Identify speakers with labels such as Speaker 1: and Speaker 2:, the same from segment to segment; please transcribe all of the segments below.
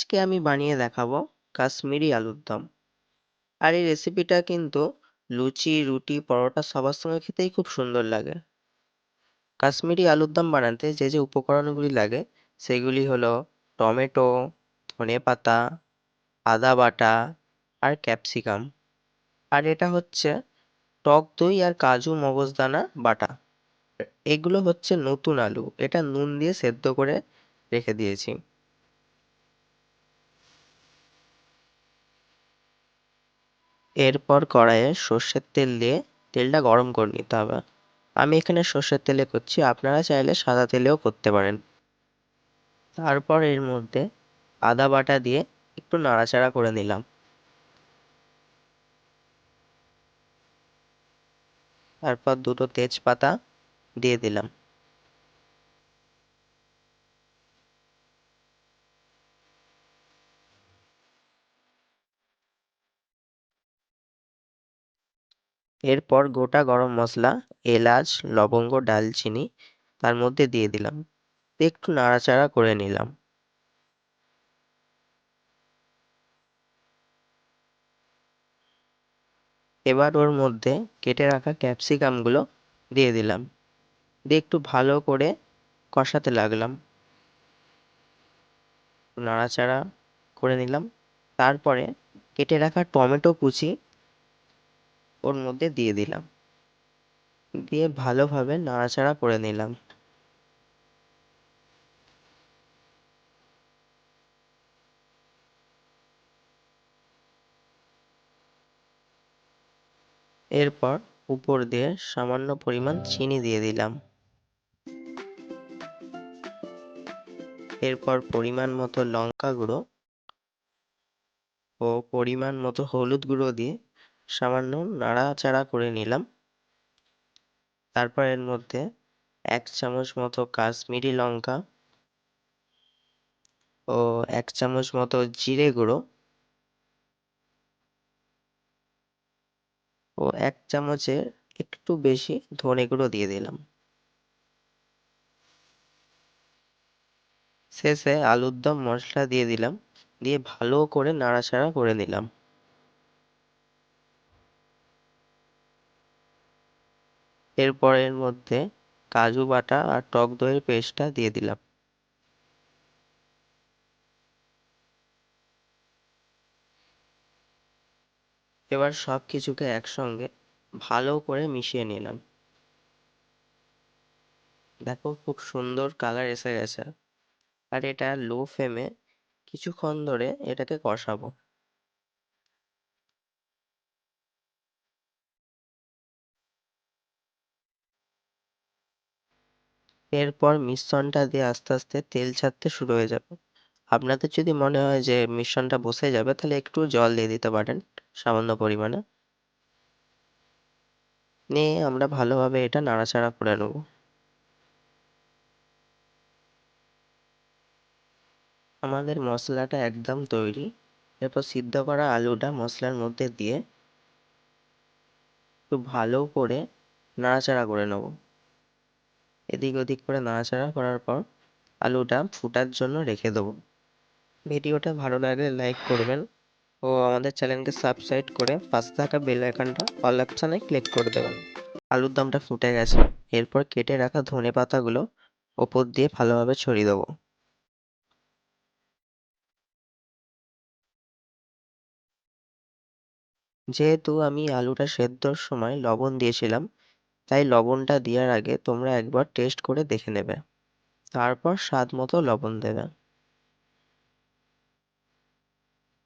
Speaker 1: আজকে আমি বানিয়ে দেখাবো কাশ্মীরি আলুর দম। আর এই রেসিপিটা কিন্তু লুচি, রুটি, পরোটা সবার সঙ্গে খেতেই খুব সুন্দর লাগে। কাশ্মীরি আলুর দম বানাতে যে যে উপকরণগুলি লাগে, সেগুলি হলো টমেটো, ধনে পাতা, আদা বাটা আর ক্যাপসিকাম। আর এটা হচ্ছে টক দই আর কাজু মগজদানা বাটা। এগুলো হচ্ছে নতুন আলু। এটা নুন দিয়ে সেদ্ধ করে রেখে দিয়েছি। এরপর কড়াইয়ে সর্ষের তেল দিয়ে তেলটা গরম করে নিতে হবে। আমি এখানে সর্ষের তেলে করছি, আপনারা চাইলে সাদা তেলেও করতে পারেন। তারপর এর মধ্যে আদা বাটা দিয়ে একটু নাড়াচাড়া করে নিলাম। তারপর দুটো তেজপাতা দিয়ে দিলাম। এরপর গোটা গরম মশলা, এলাচ, লবঙ্গ, ডালচিনি তার মধ্যে দিয়ে দিলাম। একটু নাড়াচাড়া করে নিলাম। এবার ওর মধ্যে কেটে রাখা ক্যাপসিকামগুলো দিয়ে দিলাম। দিয়ে একটু ভালো করে কষাতে লাগলাম। নাড়াচাড়া করে নিলাম। তারপরে কেটে রাখা টমেটো কুচি ওর মধ্যে দিয়ে দিলাম। দিয়ে ভালোভাবে নাড়াচাড়া করে নিলাম। এরপর উপর দিয়ে সামান্য পরিমাণ চিনি দিয়ে দিলাম। এরপর পরিমাণ মতো লঙ্কা গুঁড়ো ও পরিমাণ মতো হলুদ গুঁড়ো দিয়ে সামান্য নাড়াচাড়া করে নিলাম। তারপর এর মধ্যে এক চামচ মতো কাশ্মীরি লঙ্কা ও এক চামচ মতো জিরে গুঁড়ো ও এক চামচের একটু বেশি ধনে গুঁড়ো দিয়ে দিলাম। শেষে আলুর দম মশলা দিয়ে দিলাম, দিয়ে ভালো করে নাড়াচাড়া করে নিলাম। এরপর এর মধ্যে কাজু বাটা আর টক দইয়ের পেস্টটা দিয়ে দিলাম। এবার সব কিছুকে একসঙ্গে ভালো করে মিশিয়ে নিলাম। দেখো খুব সুন্দর কালার এসে গেছে। আর এটা লো ফ্লেমে কিছুক্ষণ ধরে এটাকে কষাবো। এরপর মিশ্রণটা দিয়ে আস্তে আস্তে তেল ছাড়তে শুরু হয়ে যাবে। আপনাদের যদি মনে হয় যে মিশ্রণটা বসে যাবে, তাহলে একটু জল দিয়ে দিতে পারেন সামান্য পরিমাণে। নিয়ে আমরা ভালোভাবে এটা নাড়াচাড়া করে নেব। আমাদের মশলাটা একদম তৈরি। এরপর সিদ্ধ করা আলুটা মশলার মধ্যে দিয়ে একটু ভালো করে নাড়াচাড়া করে নেব। এদিক ওদিক করে নাড়াচাড়া করার পর আলুটা ফুটার জন্য রেখে দেবো। ভিডিওটা ভালো লাগলে লাইক করবেন ও আমাদের চ্যানেলকে সাবস্ক্রাইব করে পাশে থাকা বেল আইকনটা অল অপশানে ক্লিক করে দেবেন। আলুর দমটা ফুটে গেছে, এরপর কেটে রাখা ধনে পাতাগুলো ওপর দিয়ে ভালোভাবে ছড়িয়ে দেবো। যেহেতু আমি আলুটা সেদ্ধর সময় লবণ দিয়েছিলাম তাই লবণটা দেওয়ার আগে তোমরা একবার টেস্ট করে দেখে নেবে। তারপর স্বাদ মতো লবণ দেবে।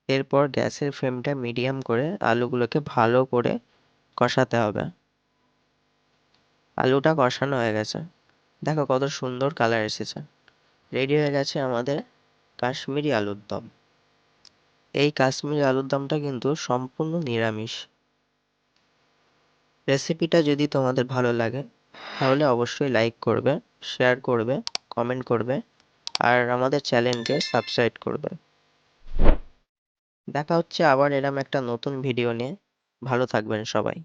Speaker 1: এরপর গ্যাসের ফ্লেমটা মিডিয়াম করে আলুগুলোকে ভালো করে কষাতে হবে। আলুটা কষানো হয়ে গেছে। দেখো কত সুন্দর কালার এসেছে। রেডি হয়ে গেছে আমাদের কাশ্মীরি আলুর দম। এই কাশ্মীরি আলুর দমটা কিন্তু সম্পূর্ণ নিরামিষ। রেসিপিটা যদি তোমাদের ভালো লাগে, তাহলে অবশ্যই লাইক করবে শেয়ার করবে কমেন্ট করবে, আর আমাদের চ্যানেলকে সাবস্ক্রাইব করবে। দেখা হচ্ছে আবার এরম একটা নতুন ভিডিও নিয়ে। ভালো থাকবেন সবাই।